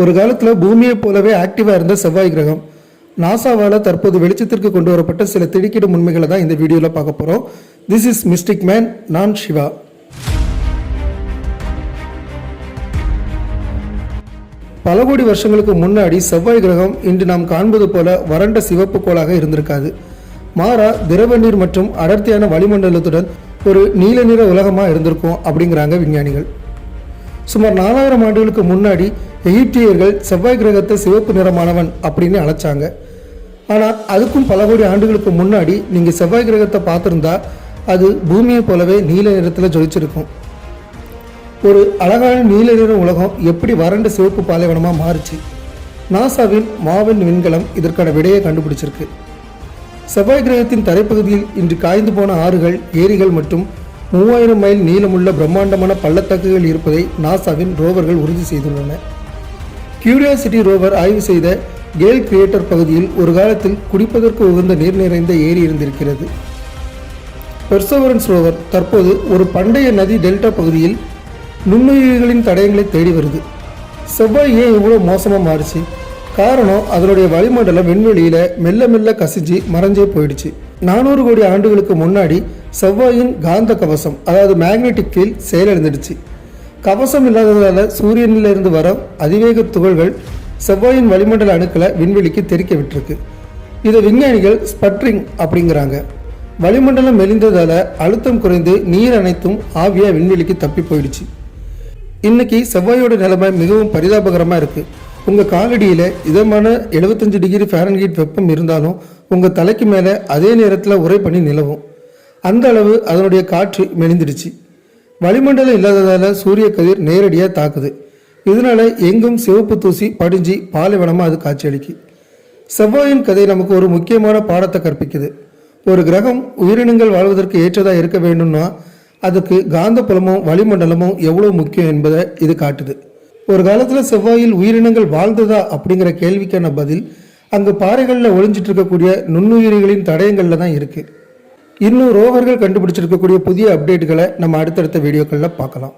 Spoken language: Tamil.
ஒரு காலத்தில் பூமியைப் போலவே ஆக்டிவாக இருந்த செவ்வாய் கிரகம் நாசாவால் தற்போது வெளிச்சத்திற்கு கொண்டு வரப்பட்ட சில திடுக்கிடும் உண்மைகளை தான் இந்த வீடியோவில் பார்க்க போகிறோம் திஸ் இஸ் மிஸ்டிக் மேன் நான் சிவா. பல கோடி வருஷங்களுக்கு முன்னாடி செவ்வாய் கிரகம் இன்று நாம் காண்பது போல வறண்ட சிவப்பு கோளாக இருந்திருக்காது. மாறா திரவ நீர் மற்றும் அடர்த்தியான வளிமண்டலத்துடன் ஒரு நீல நிற உலகமாக இருந்திருக்கும் அப்படிங்கிறாங்க விஞ்ஞானிகள். சுமார் நாலாயிரம் ஆண்டுகளுக்கு முன்னாடி எகிப்தியர்கள் செவ்வாய் கிரகத்தை சிவப்பு நிறமானவன் அப்படின்னு அழைச்சாங்க. ஆனால் அதுக்கும் பல கோடி ஆண்டுகளுக்கு முன்னாடி நீங்கள் செவ்வாய் கிரகத்தை பார்த்துருந்தா அது பூமியை போலவே நீல நிறத்தில் ஜொலிச்சிருக்கும். ஒரு அழகான நீல நிற உலகம் எப்படி வறண்ட சிவப்பு பாலைவனமாக மாறுச்சு. நாசாவின் மாவன் விண்கலம் இதற்கான விடையை கண்டுபிடிச்சிருக்கு. செவ்வாய் கிரகத்தின் தரைப்பகுதியில் இன்று காய்ந்து போன ஆறுகள் ஏரிகள் மற்றும் மூவாயிரம் மைல் நீளமுள்ள பிரம்மாண்டமான பள்ளத்தாக்குகள் இருப்பதை நாசாவின் ரோவர்கள் உறுதி செய்துள்ளன. கியூரியாசிட்டி ரோவர் ஆய்வு செய்த கேல் கிரியேட்டர் பகுதியில் ஒரு காலத்தில் குடிப்பதற்கு உகந்த நீர் நிறைந்த ஏரி இருந்திருக்கிறது. பெர்சவரன்ஸ் ரோவர் தற்போது ஒரு பண்டைய நதி டெல்டா பகுதியில் நுண்ணுயிர்களின் தடயங்களை தேடி வருது. செவ்வாய் ஏன் இவ்வளோ மோசமாக மாறுச்சு? காரணம் அதனுடைய வளிமண்டலம் விண்வெளியில் மெல்ல மெல்ல கசிஞ்சு மறைஞ்சே போயிடுச்சு. நானூறு கோடி ஆண்டுகளுக்கு முன்னாடி செவ்வாயின் காந்த கவசம் அதாவது மேக்னெட்டிக் ஃபீல்ட் செயலிழந்துடுச்சு. கவசம் இல்லாததால் சூரியனில் இருந்து வர அதிவேக துகள்கள் செவ்வாயின் வளிமண்டல அணுக்களை விண்வெளிக்கு தெறிக்க விட்டுருக்கு. இதை விஞ்ஞானிகள் ஸ்பட்ரிங் அப்படிங்கிறாங்க. வளிமண்டலம் மெலிந்ததால் அழுத்தம் குறைந்து நீர் அனைத்தும் ஆவியாக விண்வெளிக்கு தப்பி போயிடுச்சு. இன்னைக்கு செவ்வாயோட நிலைமை மிகவும் பரிதாபகரமாக இருக்குது உங்கள் காலடியில் இதமான 75 டிகிரி ஃபாரன்ஹீட் வெப்பம் இருந்தாலும் உங்கள் தலைக்கு மேலே அதே நேரத்தில் உரை பண்ணி நிலவும். அந்த அளவு அதனுடைய காற்று மெலிந்துடுச்சு. வளிமண்டலம் இல்லாததால் சூரிய கதிர் நேரடியாக தாக்குது. இதனால எங்கும் சிவப்பு தூசி படிஞ்சு பாலைவனமாக அது காட்சியளிக்கு செவ்வாயின் கதை நமக்கு ஒரு முக்கியமான பாடத்தை கற்பிக்குது. ஒரு கிரகம் உயிரினங்கள் வாழ்வதற்கு ஏற்றதாக இருக்க வேண்டும்னா அதுக்கு காந்தப்புலமும் வளிமண்டலமும் எவ்வளோ முக்கியம் என்பதை இது காட்டுது. ஒரு காலத்தில் செவ்வாயில் உயிரினங்கள் வாழ்ந்ததா அப்படிங்கிற கேள்விக்கான பதில் அங்கு பாறைகளில் ஒளிஞ்சிட்டு இருக்கக்கூடிய நுண்ணுயிரிகளின் தடயங்களில் தான் இருக்குது இன்னும் ரோவர்கள் கண்டுபிடிச்சிருக்கக்கூடிய புதிய அப்டேட்டுகளை நம்ம அடுத்தடுத்த வீடியோக்களில் பார்க்கலாம்.